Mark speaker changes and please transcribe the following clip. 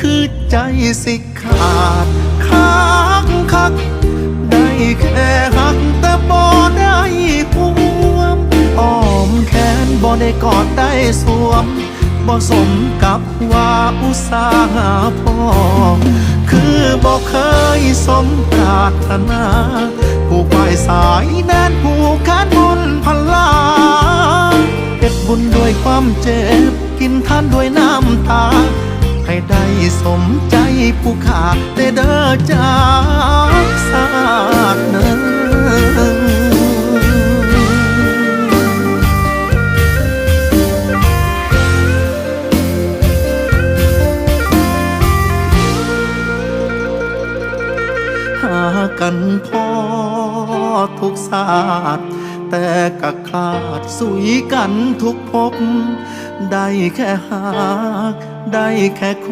Speaker 1: คือใจสิขาดคักคัก ได้แค่หักแต่บ่ได้ห่วมอ้อมแขนบ่ได้กอดได้สวมบ่สมกับว่าอุตสาหะพ่อคือบ่เคยสมปรารถนาผู้ปลายสายแน่นผู้แขนบุญพลาเก็บบุญด้วยความเจ็บ กินทานด้วยน้ำตา ให้ได้ สมใจผู้ขาได้เด้อจากสาดเนินหากันพอทุกศาสตร์แต่กะขาดสุยกันทุกภพได้แค่หาก ได้แค่ค